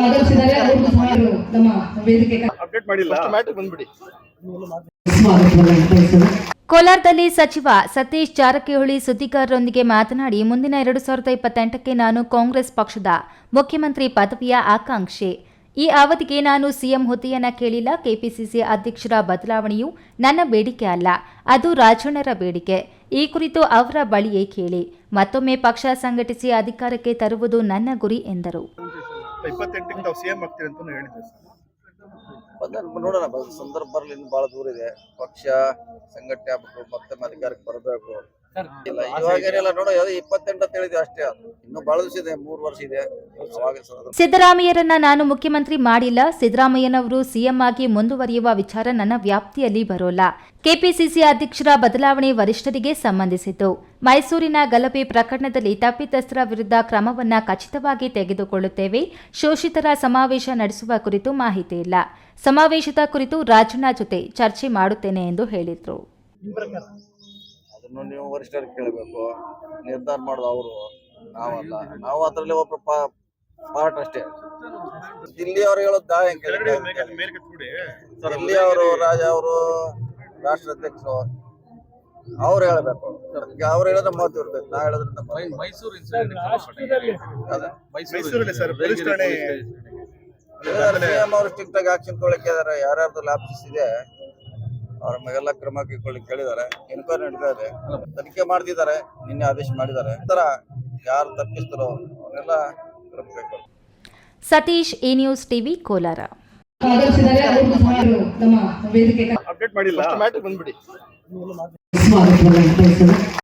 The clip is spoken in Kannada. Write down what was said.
ಆಗಮಿಸಿದ್ದಾರೆ ಅವ್ರಿಗೂ ಸಹ ನಮ್ಮ ವೇದಿಕೆಗೆ ಅಪ್ಡೇಟ್ ಮಾಡಿಲ್ಲ. ಮ್ಯಾಟಿಗೆ ಬಂದ್ಬಿಡಿ. ಸ್ವಾಗತವನ್ನು ಬಯಸುವೆ ಕೋಲಾರದಲ್ಲಿ ಸಚಿವ ಸತೀಶ್ ಜಾರಕಿಹೊಳಿ ಸುದ್ದಿಗಾರರೊಂದಿಗೆ ಮಾತನಾಡಿ ಮುಂದಿನ ಎರಡು ಸಾವಿರದ ಇಪ್ಪತ್ತೆಂಟಕ್ಕೆ ನಾನು ಕಾಂಗ್ರೆಸ್ ಪಕ್ಷದ ಮುಖ್ಯಮಂತ್ರಿ ಪದವಿಯ ಆಕಾಂಕ್ಷೆ. ಈ ಅವಧಿಗೆ ನಾನು ಸಿಎಂ ಹುದ್ದೆಯನ್ನ ಕೇಳಿಲ್ಲ. ಕೆಪಿಸಿಸಿ ಅಧ್ಯಕ್ಷರ ಬದಲಾವಣೆಯು ನನ್ನ ಬೇಡಿಕೆ ಅಲ್ಲ. ಅದು ರಾಜಣ್ಣರ ಬೇಡಿಕೆ. ಈ ಕುರಿತು ಅವರ ಬಳಿಯೇ ಕೇಳಿ. ಮತ್ತೊಮ್ಮೆ ಪಕ್ಷ ಸಂಘಟಿಸಿ ಅಧಿಕಾರಕ್ಕೆ ತರುವುದು ನನ್ನ ಗುರಿ ಎಂದರು. ಇಪ್ಪತ್ತೆಂಟಕ್ಕೆ ನಾವು ಸಿಎಂ ಆಗ್ತೀವಿ ಅಂತ ಹೇಳಿದ್ವಿ ಸರ್. ಬಂದ ನೋಡೋಣ ಸಂದರ್ಭ ಬರಲಿ ಇನ್ನು ಬಹಳ ದೂರ ಇದೆ. ಪಕ್ಷ ಸಂಘಟನೆ ಆಗ್ಬೇಕು ಮತ್ತೆ ಅಧಿಕಾರಕ್ಕೆ ಬರಬೇಕು. ಇಲ್ಲ ಇವಾಗೇನಿಲ್ಲ ನೋಡೋ ಅದು ಇಪ್ಪತ್ತೆಂಟು ಅಂತ ಹೇಳಿದ್ವಿ ಅಷ್ಟೇ. ಅದು ಬಹಳ ದಿವಸ ಇದೆ ಮೂರು ವರ್ಷ ಇದೆ. ಅವಾಗ ಸಿದ್ದರಾಮಯ್ಯರನ್ನ ನಾನು ಮುಖ್ಯಮಂತ್ರಿ ಮಾಡಿಲ್ಲ. ಸಿದ್ದರಾಮಯ್ಯನವರು ಸಿಎಂ ಆಗಿ ಮುಂದುವರಿಯುವ ವಿಚಾರ ನನ್ನ ವ್ಯಾಪ್ತಿಯಲ್ಲಿ ಬರೋಲ್ಲ. ಕೆಪಿಸಿಸಿ ಅಧ್ಯಕ್ಷರ ಬದಲಾವಣೆ ವರಿಷ್ಠರಿಗೆ ಸಂಬಂಧಿಸಿತು ಮೈಸೂರಿನ ಗಲಭೆ ಪ್ರಕರಣದಲ್ಲಿ ತಪ್ಪಿತಸ್ಥರ ವಿರುದ್ಧ ಕ್ರಮವನ್ನ ಖಚಿತವಾಗಿ ತೆಗೆದುಕೊಳ್ಳುತ್ತೇವೆ. ಶೋಷಿತರ ಸಮಾವೇಶ ನಡೆಸುವ ಕುರಿತು ಮಾಹಿತಿ ಇಲ್ಲ. ಸಮಾವೇಶದ ಕುರಿತು ರಾಜಣ್ಣ ಜೊತೆ ಚರ್ಚೆ ಮಾಡುತ್ತೇನೆ ಎಂದು ಹೇಳಿದರು. ಅದನ್ನು ನೀವು ವರಿಷ್ಠರಿಗೆ ಕೇಳಬೇಕು. ನಿರ್ಧಾರ ಮಾಡೋದು ಅವರು. ನಾವಲ್ಲ. ನಾವು ಅದರಲ್ಲಿ ಒಬ್ರು ಪಾರ್ಟ್ ಅಷ್ಟೇ. ದಿಲ್ಲಿ ಅವ್ರು ಹೇಳೋದಾ ಹೆಂಗೆ ದಿಲ್ಲಿ ಅವರು ರಾಜ ಅವರು ರಾಷ್ಟ್ರಾಧ್ಯಕ್ಷರು ಅವ್ರು ಹೇಳ್ಬೇಕು. ಈಗ ಅವ್ರು ಹೇಳಿದ್ರೆ ಮಾತು ಇರ್ಬೇಕು ನಾ ಹೇಳೋದ್ರಿಂದ. ಮೈಸೂರು ಸಿಎಂ ಅವರು ಸ್ಟ್ರಿಕ್ಟ್ ಆಗಿ ಆಕ್ಷನ್ ತೊಗೊಳಕ್ಕೆ ಇದಾರೆ ಯಾರ್ಯಾರ್ದು ಲಾಪ್ಸಿಸ್ ಇದೆ ಅವ್ರ ಮೇಲೆಲ್ಲ ಕ್ರಮ ಕೈಗೊಳ್ಳಿ ಕೇಳಿದ್ದಾರೆ. ಎನ್ಕ್ವೈರಿ ನಡೀತಾ ಇದೆ. ತನಿಖೆ ಮಾಡ್ತಿದ್ದಾರೆ. ನಿನ್ನೆ ಆದೇಶ ಮಾಡಿದ್ದಾರೆ. ಈ ತರ ಯಾರು ತಪ್ಪಿಸ್ತಾರೋ ಅವ್ರನ್ನೆಲ್ಲ ಕ್ರಮ ಕೈಗೊಳ್ಳಿ Satish A news TV Kolar. Update ಮಾಡಿಲ್ಲ. ಬಂದ್ಬಿಡಿ.